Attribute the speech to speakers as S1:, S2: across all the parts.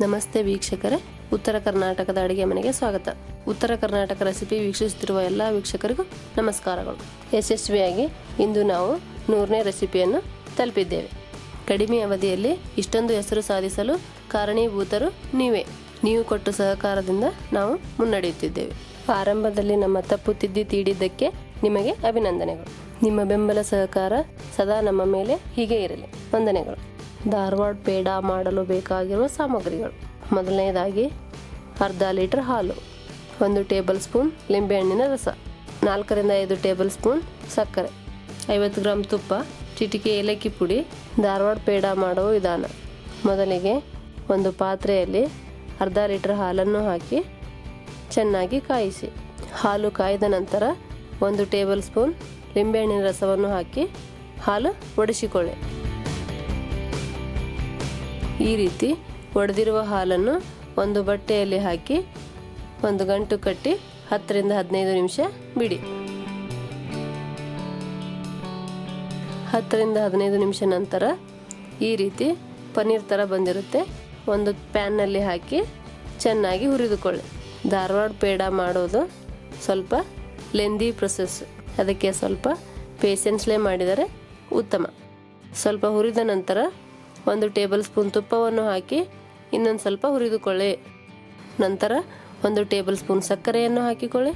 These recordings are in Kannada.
S1: ನಮಸ್ತೆ ವೀಕ್ಷಕರೇ. ಉತ್ತರ ಕರ್ನಾಟಕದ ಅಡುಗೆ ಮನೆಗೆ ಸ್ವಾಗತ. ಉತ್ತರ ಕರ್ನಾಟಕ ರೆಸಿಪಿ ವೀಕ್ಷಿಸುತ್ತಿರುವ ಎಲ್ಲ ವೀಕ್ಷಕರಿಗೂ ನಮಸ್ಕಾರಗಳು. ಯಶಸ್ವಿಯಾಗಿ ಇಂದು ನಾವು ನೂರನೇ ರೆಸಿಪಿಯನ್ನು ತಲುಪಿದ್ದೇವೆ. ಕಡಿಮೆ ಅವಧಿಯಲ್ಲಿ ಇಷ್ಟೊಂದು ಹೆಸರು ಸಾಧಿಸಲು ಕಾರಣೀಭೂತರು ನೀವೇ. ನೀವು ಕೊಟ್ಟ ಸಹಕಾರದಿಂದ ನಾವು ಮುನ್ನಡೆಯುತ್ತಿದ್ದೇವೆ. ಆರಂಭದಲ್ಲಿ ನಮ್ಮ ತಪ್ಪು ತಿದ್ದಿ ತೀಡಿದ್ದಕ್ಕೆ ನಿಮಗೆ ಅಭಿನಂದನೆಗಳು. ನಿಮ್ಮ ಬೆಂಬಲ ಸಹಕಾರ ಸದಾ ನಮ್ಮ ಮೇಲೆ ಹೀಗೆ ಇರಲಿ. ವಂದನೆಗಳು. ಧಾರವಾಡ ಪೇಡ ಮಾಡಲು ಬೇಕಾಗಿರುವ ಸಾಮಗ್ರಿಗಳು. ಮೊದಲನೇದಾಗಿ ಅರ್ಧ ಲೀಟರ್ ಹಾಲು, ಒಂದು ಟೇಬಲ್ ಸ್ಪೂನ್ ಲಿಂಬೆಹಣ್ಣಿನ ರಸ, ನಾಲ್ಕರಿಂದ ಐದು ಟೇಬಲ್ ಸ್ಪೂನ್ ಸಕ್ಕರೆ, ಐವತ್ತು ಗ್ರಾಮ್ ತುಪ್ಪ, ಚಿಟಿಕೆ ಏಲಕ್ಕಿ ಪುಡಿ, ಧಾರವಾಡ ಪೇಡ ಮಾಡುವ ವಿಧಾನ. ಮೊದಲಿಗೆ ಒಂದು ಪಾತ್ರೆಯಲ್ಲಿ ಅರ್ಧ ಲೀಟರ್ ಹಾಲನ್ನು ಹಾಕಿ ಚೆನ್ನಾಗಿ ಕಾಯಿಸಿ. ಹಾಲು ಕಾಯ್ದ ನಂತರ ಒಂದು ಟೇಬಲ್ ಸ್ಪೂನ್ ಲಿಂಬೆಹಣ್ಣಿನ ರಸವನ್ನು ಹಾಕಿ ಹಾಲು ಒಡಿಸಿಕೊಳ್ಳಿ. ಈ ರೀತಿ ಒಡೆದಿರುವ ಹಾಲನ್ನು ಒಂದು ಬಟ್ಟೆಯಲ್ಲಿ ಹಾಕಿ ಒಂದು ಗಂಟು ಕಟ್ಟಿ ಹತ್ತರಿಂದ ಹದಿನೈದು ನಿಮಿಷ ಬಿಡಿ. ಹತ್ತರಿಂದ ಹದಿನೈದು ನಿಮಿಷ ನಂತರ ಈ ರೀತಿ ಪನ್ನೀರ್ ಥರ ಬಂದಿರುತ್ತೆ. ಒಂದು ಪ್ಯಾನ್ನಲ್ಲಿ ಹಾಕಿ ಚೆನ್ನಾಗಿ ಹುರಿದುಕೊಳ್ಳಿ. ಧಾರವಾಡ ಪೇಡ ಮಾಡೋದು ಸ್ವಲ್ಪ ಲೆಂದಿ ಪ್ರೊಸೆಸ್ ಅದಕ್ಕೆ ಸ್ವಲ್ಪ ಪೇಷನ್ಸ್ಲೇ ಮಾಡಿದರೆ ಉತ್ತಮ. ಸ್ವಲ್ಪ ಹುರಿದ ನಂತರ ಒಂದು ಟೇಬಲ್ ಸ್ಪೂನ್ ತುಪ್ಪವನ್ನು ಹಾಕಿ ಇನ್ನೊಂದು ಸ್ವಲ್ಪ ಹುರಿದುಕೊಳ್ಳಿ. ನಂತರ ಒಂದು ಟೇಬಲ್ ಸ್ಪೂನ್ ಸಕ್ಕರೆಯನ್ನು ಹಾಕಿಕೊಳ್ಳಿ.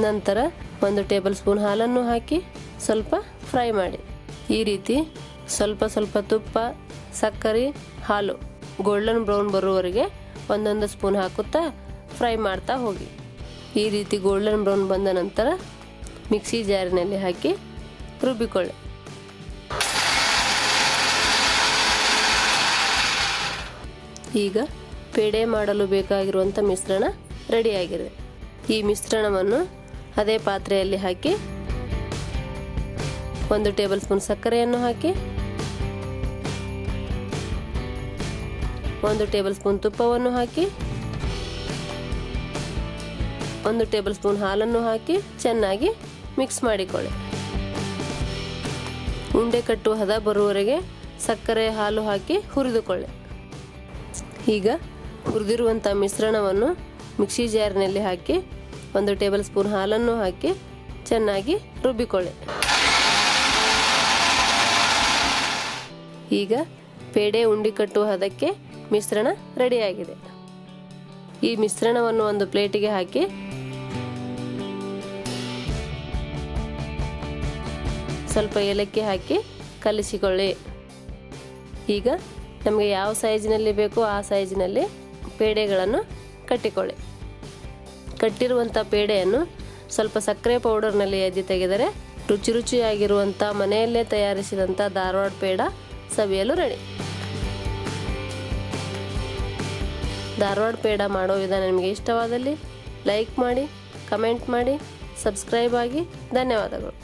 S1: ನಂತರ ಒಂದು ಟೇಬಲ್ ಸ್ಪೂನ್ ಹಾಲನ್ನು ಹಾಕಿ ಸ್ವಲ್ಪ ಫ್ರೈ ಮಾಡಿ. ಈ ರೀತಿ ಸ್ವಲ್ಪ ಸ್ವಲ್ಪ ತುಪ್ಪ, ಸಕ್ಕರೆ, ಹಾಲು, ಗೋಲ್ಡನ್ ಬ್ರೌನ್ ಬರುವವರೆಗೆ ಒಂದೊಂದು ಸ್ಪೂನ್ ಹಾಕುತ್ತಾ ಫ್ರೈ ಮಾಡ್ತಾ ಹೋಗಿ. ಈ ರೀತಿ ಗೋಲ್ಡನ್ ಬ್ರೌನ್ ಬಂದ ನಂತರ ಮಿಕ್ಸಿ ಜಾರಿನಲ್ಲಿ ಹಾಕಿ ರುಬ್ಬಿಕೊಳ್ಳಿ. ಈಗ ಪೇಡೆ ಮಾಡಲು ಬೇಕಾಗಿರುವಂಥ ಮಿಶ್ರಣ ರೆಡಿಯಾಗಿದೆ. ಈ ಮಿಶ್ರಣವನ್ನು ಅದೇ ಪಾತ್ರೆಯಲ್ಲಿ ಹಾಕಿ ಒಂದು ಟೇಬಲ್ ಸ್ಪೂನ್ ಸಕ್ಕರೆಯನ್ನು ಹಾಕಿ, ಒಂದು ಟೇಬಲ್ ಸ್ಪೂನ್ ತುಪ್ಪವನ್ನು ಹಾಕಿ, ಒಂದು ಟೇಬಲ್ ಸ್ಪೂನ್ ಹಾಲನ್ನು ಹಾಕಿ ಚೆನ್ನಾಗಿ ಮಿಕ್ಸ್ ಮಾಡಿಕೊಳ್ಳಿ. ಉಂಡೆ ಕಟ್ಟುವ ಹದ ಬರುವವರೆಗೆ ಸಕ್ಕರೆ ಹಾಲು ಹಾಕಿ ಹುರಿದುಕೊಳ್ಳಿ. ಈಗ ಹುರಿದಿರುವಂಥ ಮಿಶ್ರಣವನ್ನು ಮಿಕ್ಸಿ ಜಾರ್ನಲ್ಲಿ ಹಾಕಿ ಒಂದು ಟೇಬಲ್ ಸ್ಪೂನ್ ಹಾಲನ್ನು ಹಾಕಿ ಚೆನ್ನಾಗಿ ರುಬ್ಬಿಕೊಳ್ಳಿ. ಈಗ ಪೇಡೆ ಉಂಡಿ ಕಟ್ಟುವ ಹದಕ್ಕೆ ಮಿಶ್ರಣ ರೆಡಿಯಾಗಿದೆ. ಈ ಮಿಶ್ರಣವನ್ನು ಒಂದು ಪ್ಲೇಟಿಗೆ ಹಾಕಿ ಸ್ವಲ್ಪ ಏಲಕ್ಕಿ ಹಾಕಿ ಕಲಿಸಿಕೊಳ್ಳಿ. ಈಗ ನಮಗೆ ಯಾವ ಸೈಜಿನಲ್ಲಿ ಬೇಕೋ ಆ ಸೈಜಿನಲ್ಲಿ ಪೇಡೆಗಳನ್ನು ಕಟ್ಟಿಕೊಳ್ಳಿ. ಕಟ್ಟಿರುವಂಥ ಪೇಡೆಯನ್ನು ಸ್ವಲ್ಪ ಸಕ್ಕರೆ ಪೌಡರ್ನಲ್ಲಿ ಎದ್ದು ತೆಗೆದರೆ ರುಚಿ ರುಚಿಯಾಗಿರುವಂಥ ಮನೆಯಲ್ಲೇ ತಯಾರಿಸಿದಂಥ ಧಾರವಾಡ ಪೇಡ ಸವಿಯಲು ರೆಡಿ. ಧಾರವಾಡ ಪೇಡ ಮಾಡೋ ವಿಧಾನ ನಿಮಗೆ ಇಷ್ಟವಾದಲ್ಲಿ ಲೈಕ್ ಮಾಡಿ, ಕಮೆಂಟ್ ಮಾಡಿ, ಸಬ್ಸ್ಕ್ರೈಬ್ ಆಗಿ ಧನ್ಯವಾದಗಳು.